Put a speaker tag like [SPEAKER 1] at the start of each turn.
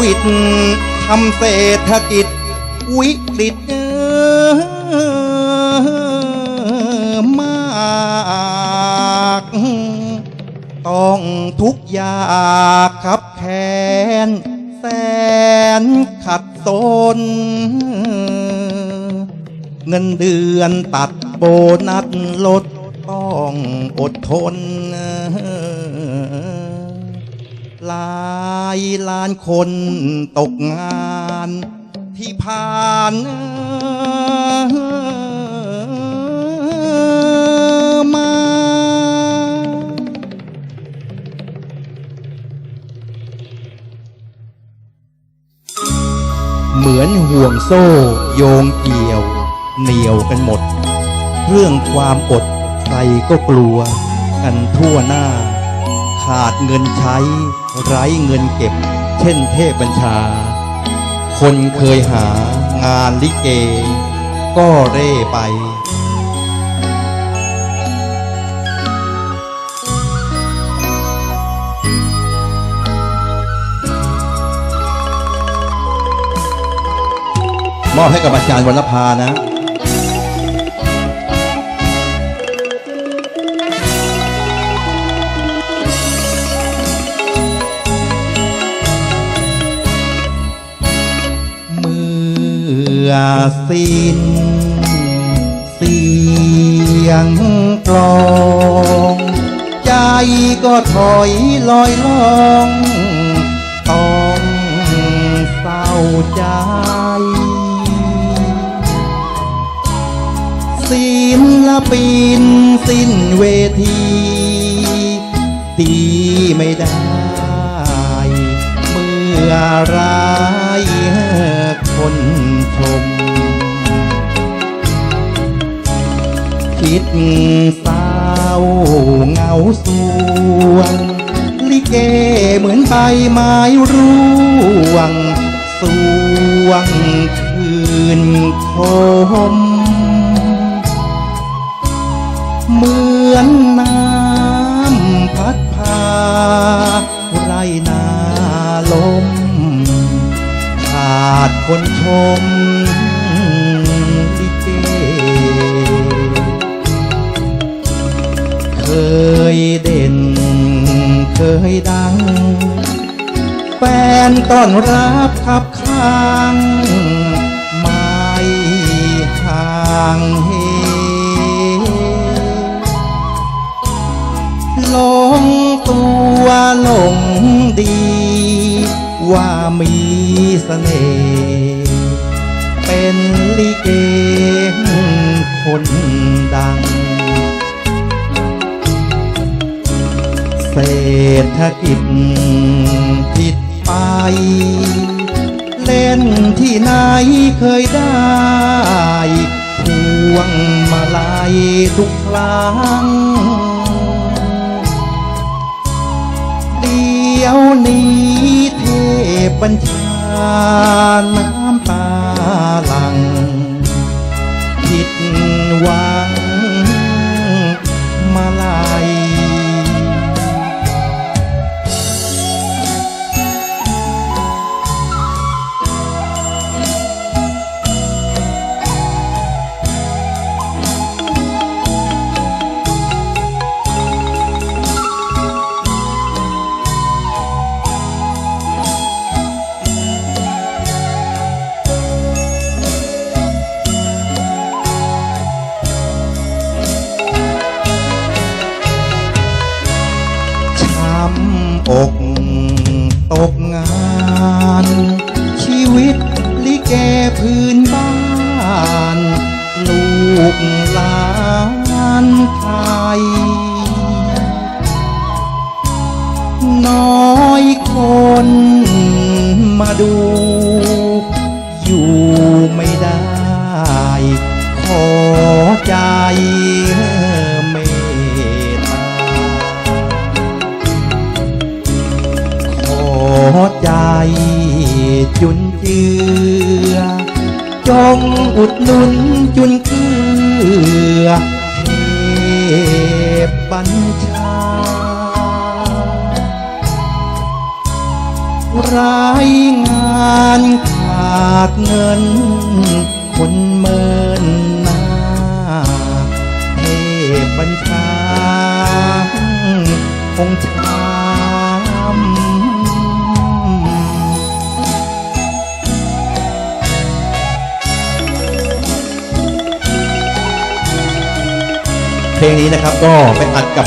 [SPEAKER 1] วิดทำเศรษฐกิจ วิกฤตมาก ต้องทุกยากครับแค้นแสนขัดสนเงินเดือนตัดโบนัสลดต้องอดทน ยล้านคนตกงานที่ผ่านมา เหมือนห่วงโซ่โยงเกี่ยว เหนียวกันหมด เรื่องความอดใครก็กลัว กันทั่วหน้า ขาดเงินใช้ ไร้เงินเก็บ เช่นเทพบัญชา คนเคยหางานลิเก ก็เร่ไปมอบให้กับอาจารย์วรรณภานะ อสิ้นเสียงกลอง ใจก็ถอยลอยล่องต้องเศร้าใจศิลปินสิ้นเวทีตีไม่ได้ เมื่อไร ชม คิดเศร้าเหงาสวง ลิเกเหมือนใบไม้ร่วง สวงคืนคม เหมือน ต้อนรับขับข้างไม่ห่างเหลงตัวหลงดี ว่ามีเสน่ห์เป็นลิเกคนดัง เศรษฐกิจผิด ไป เล่นที่ไหนเคยได้พวงมาลัยทุกครั้งเดี๋ยวนี้เทพบัญชาน้ำตา อกตกงาน ชีวิตลิเกพื้นบ้าน ลูกหลานไทย น้อยคนมาดู อยู่ไม่ได้ ขอใจ ใจจุนเจือ จงอุดหนุนจุนเกือเทพบัญชารรายงานขาดเงินคน เพลงนี้นะครับก็ไปอัดกับ